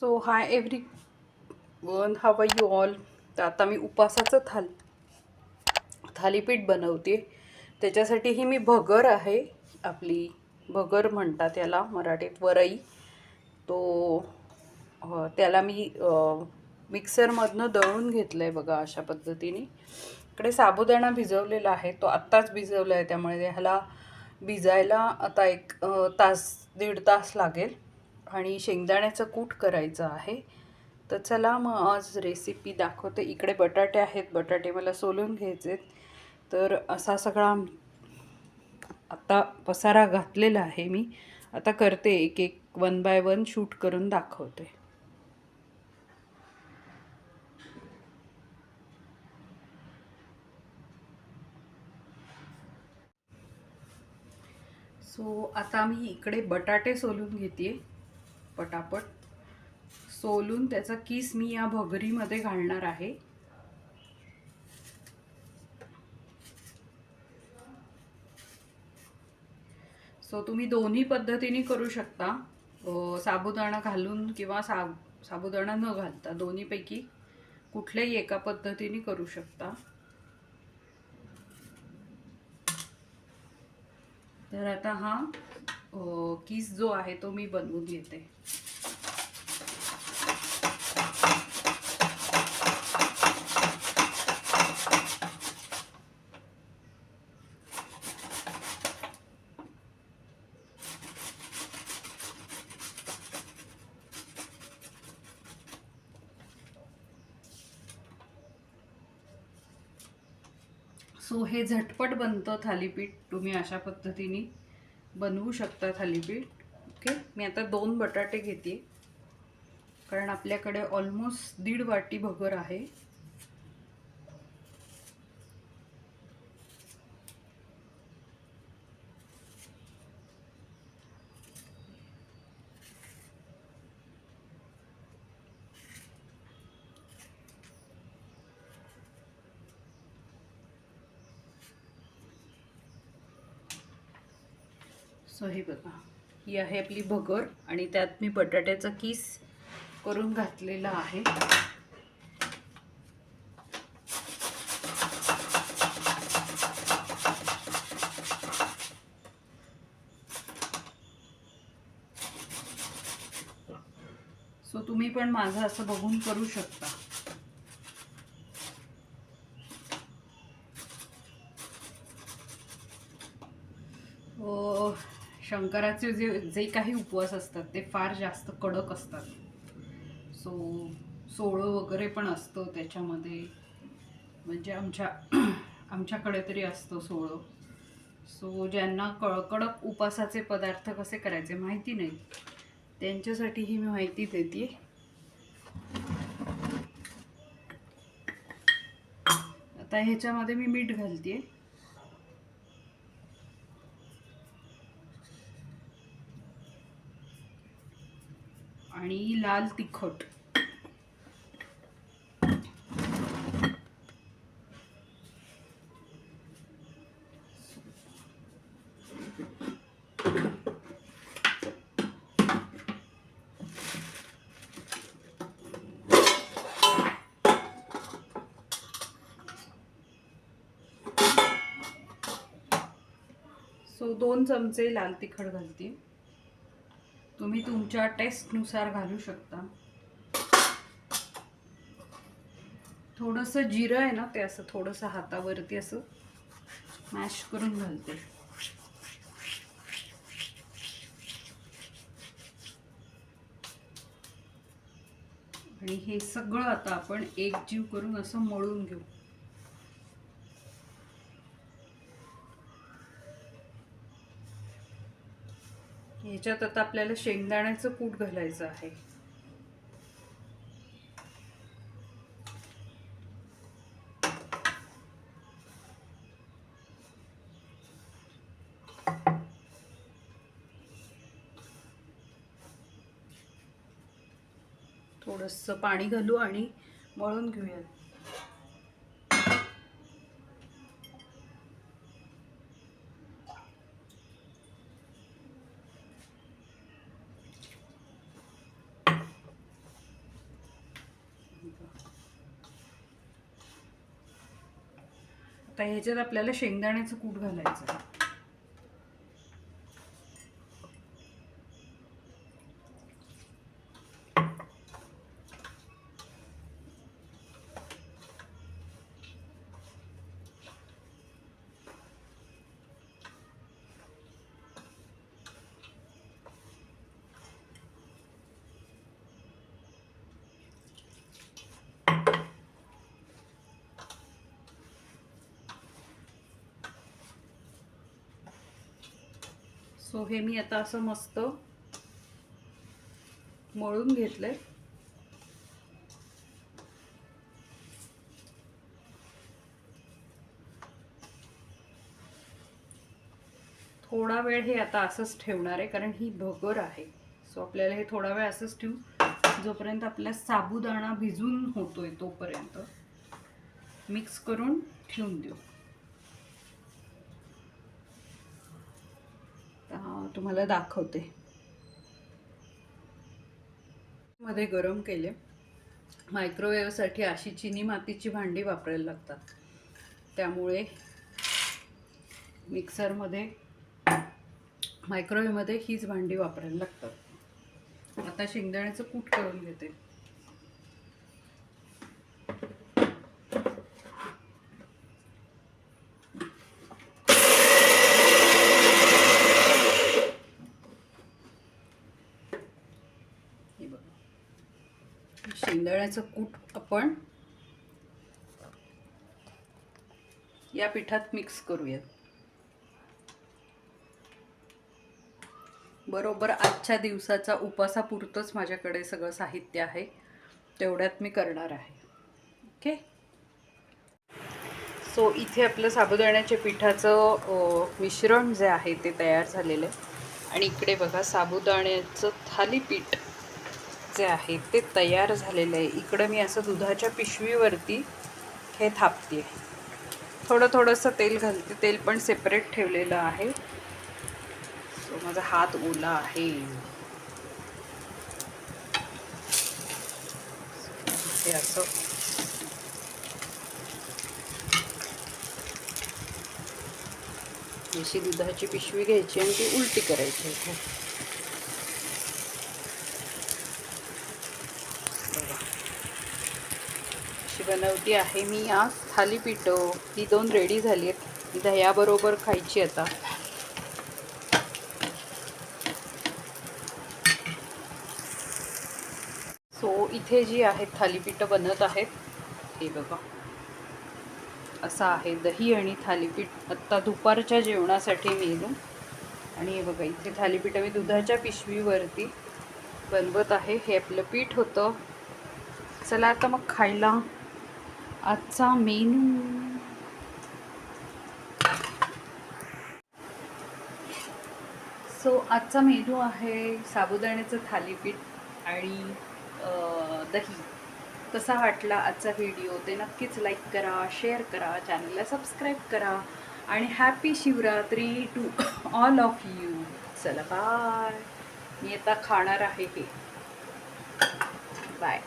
So hi everyone have you all तर आता मी उपासाचं थाल थालीपीठ बनवते. त्याच्यासाठी ही मी भगर आहे आपली भगर म्हणतात याला मराठीत वरई. तो त्याला मी मिक्सरमधनं दळून घेतलं आहे बघा अशा पद्धतीने. इकडे साबुदाणा भिजवलेला आहे तो आत्ताच भिजवला आहे त्यामुळे ह्याला भिजायला आता एक तास दीड तास लागेल. आणि शेंगदाण्याचं कूट करायचं आहे. तर चला मग आज रेसिपी दाखवते. इकडे बटाटे आहेत. बटाटे मला सोलून घ्यायचे तर असा सगळा आता पसारा घातलेला आहे मी. आता करते एक एक वन बाय वन शूट करून दाखवते. सो आता मी इकडे बटाटे सोलून घेते पटापट सोलून त्याचा किस मी या भगरीमध्ये घालणार आहे. सो तुम्ही दोन्ही पद्धतीने करू शकता. साबुदाणा घालून किंवा साब साबुदाणा न घालता दोन्हीपैकी कुठल्याही एका पद्धतीने करू शकता. तर आता हा किस जो आहे तो मी बनवून घेते. सो हे झटपट बनतं थालीपीठ तुम्ही अशा पद्धतीने. बनवू शकता थालीपीठ. ओके मी आता दोन बटाटे घेते. कारण आपल्याकडे ऑलमोस्ट दीड वाटी भगर आहे. सो हे बघा. ही आहे आपली भगर आणि त्यात मी बटाट्याचा किस करून घातलेला आहे. सो तुम्ही पण माझं असं बघून करू शकता. शंकराचे जे जे काही उपवास असतात ते फार जास्त कडक असतात. सो सोळं वगैरे पण असतं त्याच्यामध्ये. म्हणजे आमच्या आमच्याकडे तरी असतं सोळं. सो ज्यांना कळ कडक उपासाचे पदार्थ कसे करायचे माहिती नाही. त्यांच्यासाठी ही मी माहिती देते. आता ह्याच्यामध्ये मी मीठ घालते. आणि लाल तिखट. सो दोन चमचे लाल तिखट घालते. तुम्ही तुमच्या टेस्टनुसार घालू शकता. थोडंसं जिरं आहे ना ते असं थोडंसं हातावरती असं मॅश करून घालते. आणि हे सगळं आता आपण एकजीव करून असं मळून घेऊ. ह्याच्यात आता आपल्याला शेंगदाण्याचं कूट घालायचं आहे. थोडंसं पाणी घालू आणि मळून घेऊयात. आता ह्याच्यात आपल्याला शेंगदाण्याचं कूट घालायचं सो हे मी आता असं मस्त मळून घेतलंय. थोडा वेळ हे आता असंच ठेवणार आहे कारण ही भगर आहे. सो आपल्याला हे थोडा वेळ असंच ठेवू. जोपर्यंत आपला साबुदाणा भिजून होतोय तोपर्यंत. मिक्स करून ठेवून देऊ. तुम्हाला दाखवते. मध्ये गरम केले. मायक्रोवेव्हसाठी अशी चिनी मातीची भांडी वापरायला लागतात. त्यामुळे मिक्सरमध्ये मायक्रोवेव्हमध्ये हीच भांडी वापरायला लागतात. आता शेंगदाण्याचं कूट करून घेते हे तांदळाचं कूट आपण या पिठात मिक्स करूयात. बरोबर आजच्या दिवसाचा उपासापुरतंच माझ्याकडे सगळं साहित्य आहे. तेवढ्यात मी करणार आहे. ओके? सो इथे आपलं साबुदाण्याच्या पिठाचं मिश्रण जे आहे ते तयार झालेलं आहे. आणि इकडे बघा साबुदाण्याचं थालीपीठ. जे आहे ते तयार झालेलं आहे. इकडं मी असं दुधाच्या पिशवीवरती हे थापते. थोडं थोडंसं तेल घालते तेल पण सेपरेट ठेवलेलं आहे. सो माझा हात ओला आहे. हे असं. अशी दुधाची पिशवी घ्यायची आणि ती उलटी करायची इथे बघा. अशी बनवती आहे मी आज. थालीपीठ ही दोन रेडी झाली आहेत दह्याबरोबर खायची आता. सो इथे जी आहेत थालीपीठं बनत आहेत हे बघा. असं आहे दही आणि थालीपीठ आत्ता दुपारच्या जेवणासाठी मेनू. आणि हे बघा इथे थालीपीठं मी दुधाच्या पिशवीवरती बनवत आहे. हे आपलं पीठ होतं. चला आता मग खायला. आजचा मेनू सो आजचा मेनू आहे साबुदाण्याचं थालीपीठ आणि दही. कसा वाटला आजचा व्हिडिओ ते नक्कीच लाईक करा शेअर करा चॅनलला सबस्क्राईब करा आणि happy Shivratri to all of you चला बाय मी आता खाणार आहे हे. बाय